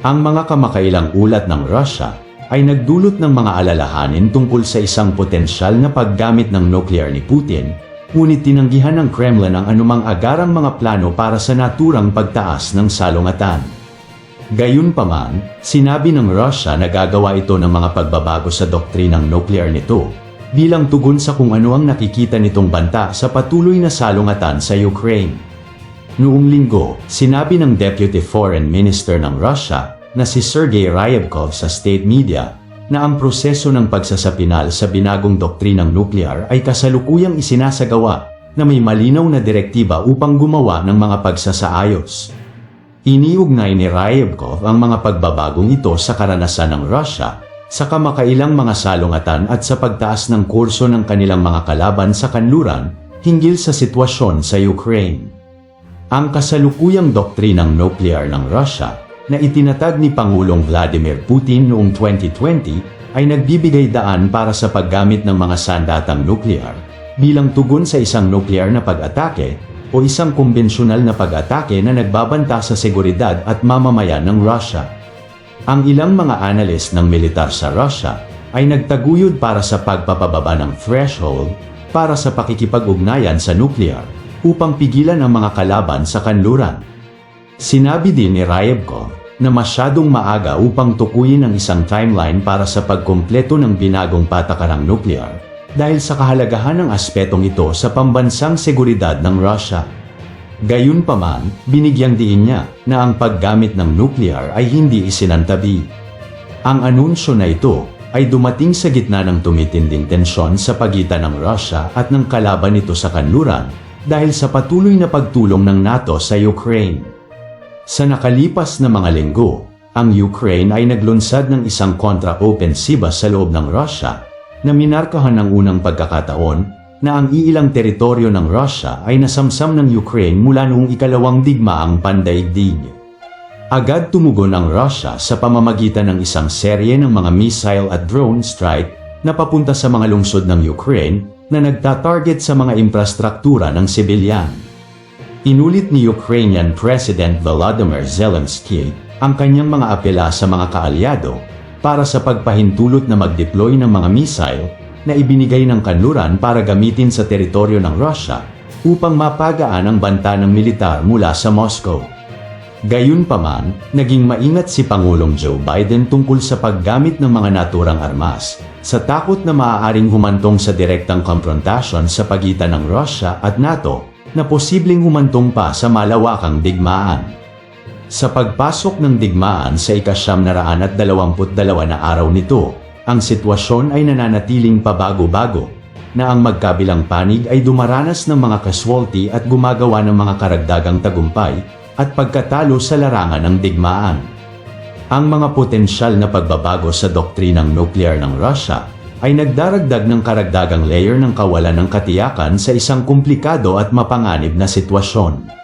Ang mga kamakailang ulat ng Russia ay nagdulot ng mga alalahanin tungkol sa isang potensyal na paggamit ng nuclear ni Putin, ngunit tinanggihan ng Kremlin ang anumang agarang mga plano para sa naturang pagtaas ng salungatan. Gayunpaman, sinabi ng Russia na gagawa ito ng mga pagbabago sa doktrinang nuclear nito, bilang tugon sa kung ano ang nakikita nitong banta sa patuloy na salungatan sa Ukraine. Noong linggo, sinabi ng Deputy Foreign Minister ng Russia na si Sergei Ryabkov sa state media na ang proseso ng pagsasapinal sa binagong doktrinang nuklear ay kasalukuyang isinasagawa na may malinaw na direktiba upang gumawa ng mga pagsasaayos. Iniugnay ni Ryabkov ang mga pagbabagong ito sa karanasan ng Russia sa kamakailang mga salungatan at sa pagtaas ng kurso ng kanilang mga kalaban sa kanluran hinggil sa sitwasyon sa Ukraine. Ang kasalukuyang doktrinang nuclear ng Russia na itinatag ni Pangulong Vladimir Putin noong 2020 ay nagbibigay daan para sa paggamit ng mga sandatang nuclear bilang tugon sa isang nuclear na pag-atake o isang kumbensyonal na pag-atake na nagbabanta sa seguridad at mamamayan ng Russia. Ang ilang mga analyst ng militar sa Russia ay nagtaguyod para sa pagpapababa ng threshold para sa pakikipag-ugnayan sa nuclear upang pigilan ang mga kalaban sa kanluran. Sinabi din ni Ryabkov na masyadong maaga upang tukuyin ang isang timeline para sa pagkumpleto ng binagong patakarang nuclear dahil sa kahalagahan ng aspetong ito sa pambansang seguridad ng Russia. Gayunpaman, binigyang diin niya na ang paggamit ng nuclear ay hindi isinantabi. Ang anunsyo na ito ay dumating sa gitna ng tumitinding tensyon sa pagitan ng Russia at ng kalaban nito sa kanluran dahil sa patuloy na pagtulong ng NATO sa Ukraine. Sa nakalipas na mga linggo, ang Ukraine ay naglunsad ng isang kontra-opensiba sa loob ng Russia na minarkahan ng unang pagkakataon na ang iilang teritoryo ng Russia ay nasamsam ng Ukraine mula noong ikalawang digmaang pandaigdig. Agad tumugon ang Russia sa pamamagitan ng isang serye ng mga missile at drone strike na papunta sa mga lungsod ng Ukraine na nagtatarget sa mga infrastruktura ng sibilyan. Inulit ni Ukrainian President Volodymyr Zelensky ang kanyang mga apela sa mga kaalyado para sa pagpahintulot na mag-deploy ng mga missile na ibinigay ng kanluran para gamitin sa teritoryo ng Russia upang mapagaan ang banta ng militar mula sa Moscow. Gayunpaman, naging maingat si Pangulong Joe Biden tungkol sa paggamit ng mga naturang armas sa takot na maaaring humantong sa direktang konfrontasyon sa pagitan ng Russia at NATO na posibleng humantong pa sa malawakang digmaan. Sa pagpasok ng digmaan sa ikasyam na raan at dalawamput dalawa na araw nito, ang sitwasyon ay nananatiling pabago-bago, na ang magkabilang panig ay dumaranas ng mga casualty at gumagawa ng mga karagdagang tagumpay at pagkatalo sa larangan ng digmaan. Ang mga potensyal na pagbabago sa doktrinang nuclear ng Russia ay nagdaragdag ng karagdagang layer ng kawalan ng katiyakan sa isang komplikado at mapanganib na sitwasyon.